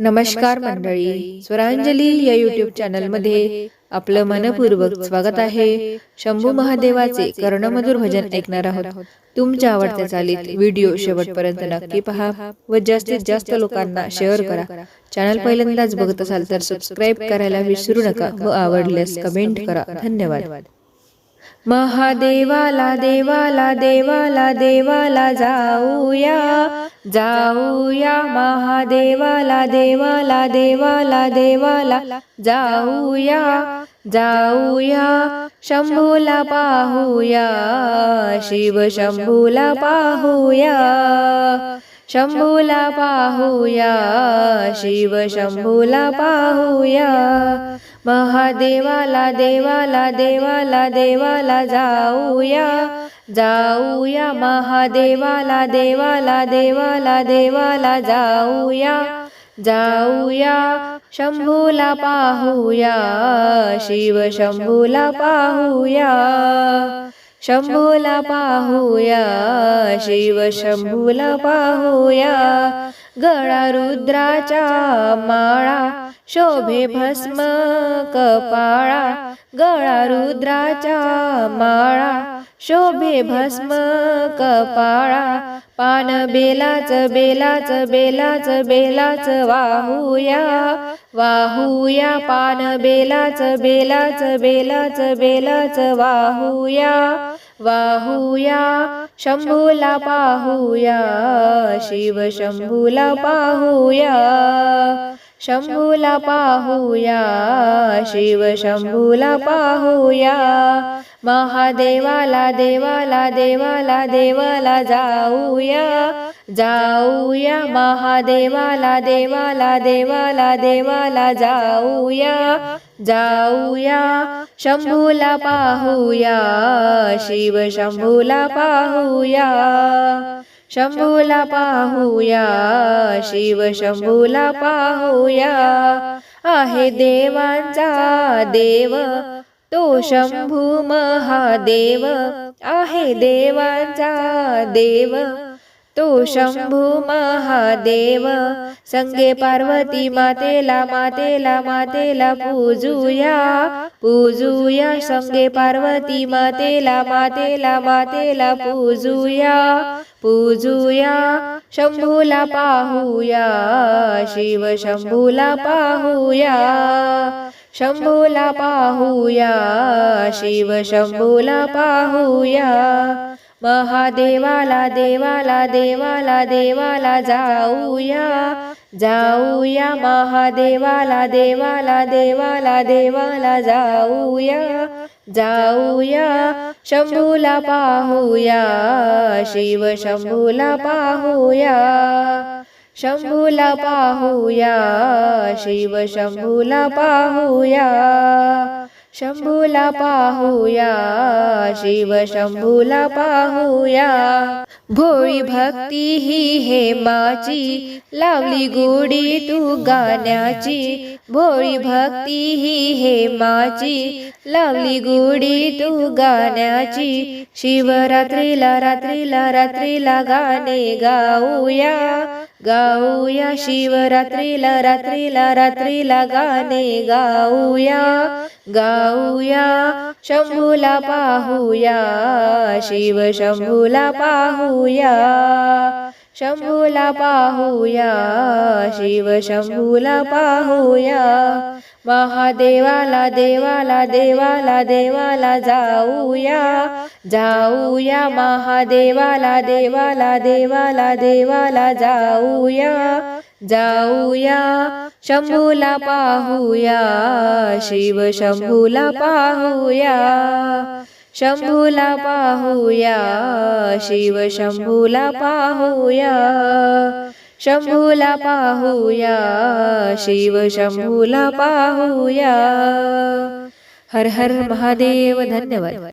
नमस्कार मंडळी. स्वरांजली या युट्यूब चॅनलमध्ये आपलं मनपूर्वक स्वागत आहे. शंभू महादेवाचे कर्णमधुर भजन ऐकणार आहोत. तुमच्या आवडत्या चालीत व्हिडिओ शेवटपर्यंत नक्की पहा. व जास्तीत जास्त लोकांना शेअर करा. चॅनल पहिल्यांदाच बघत असाल तर सबस्क्राईब करायला विसरू नका. व आवडल्यास कमेंट करा. धन्यवाद. महादेवाला देवाला देवाला देवाला जाऊया. जाऊया महादेवाला देवाला देवाला देवाला जाऊया. जाऊया शंभूला पाहूया. शिव शंभूला पाहूया. शंभूला पाहूया शिव शंभूला पाहूया. महादेवाला देवाला देवाला देवाला जाऊया. जाऊया महादेवाला देवाला देवाला देवाला जाऊया. जाऊया शंभूला पाहूया शिव शंभूला पाहूया. शंभूला पाहूया शिव शंभूला पाहूया. गळा रुद्राचा माळा शोभे भस्म कपाळा गळा रुद्राचा माळा. शोभे भस्म कपाळा पान बेलाच बेलाच बेलाच बेलाच वाहूया. वाहूया पान बेलाच बेलाच बेलाच बेलाच वाहूया. वाहूया शंभूला पाहूया शिव शंभूला पाहूया. शंभूला पाहूया शिव शंभूला पाहूया. महादेवाला देवाला देवाला देवाला जाऊया. जाऊया. महादेवाला देवाला देवाला देवाला जाऊया. जाऊया. शंभूला पाहूया शिव शंभूला पाहूया. शंभूला पाहूया शिव शंभूला पाहूया. आहे देवांचा देव तो शंभू महादेव. आहे देवांचा देव तो शंभू महादेव. संगे पार्वती मातेला मातेला मातेला पूजूया. पूजूया संगे पार्वती मातेला मातेला मातेला पूजूया. पूजूया शंभूला पाहूया शिव शंभूला पाहूया शंभूला पाहूया शिव शंभूला पाहूया. महादेवाला देवाला देवाला देवाला जाऊया जाऊया. महादेवाला देवाला देवाला देवाला जाऊया. जाऊया शंभूला पाहूया शिव शंभूला पाहूया शंभूला पाहूया शिव शंभूला पाहूया शंभूला पाहूया शिव शंभूला पाहूया. भोळी भक्ती ही हेमाची लावली गोडी तू गाण्याची. भोळी भक्ती ही हेमाची लावली गोडी तू गाण्याची. शिवरात्रीला रात्रीला रात्रीला गाणे गाऊया. गाऊया शिवरात्रीला रात्रीला रात्रीला गाणे गाऊया. गाऊया शंभूला पाहूया शिव शंभूला पाहूया. शंभूला पाहूया शिव शंभूला पाहूया. महादेवाला देवाला देवाला देवाला जाऊया. जाऊया महादेवाला देवाला देवाला देवाला जाऊया. जाऊया शंभूला पाहूया शिव शंभूला पाहूया. शंभूला पाहूया शिव शंभूला पाहूया. शंभूला पाहूया शिव शंभूला पाहूया. हर हर महादेव धन्यवाद.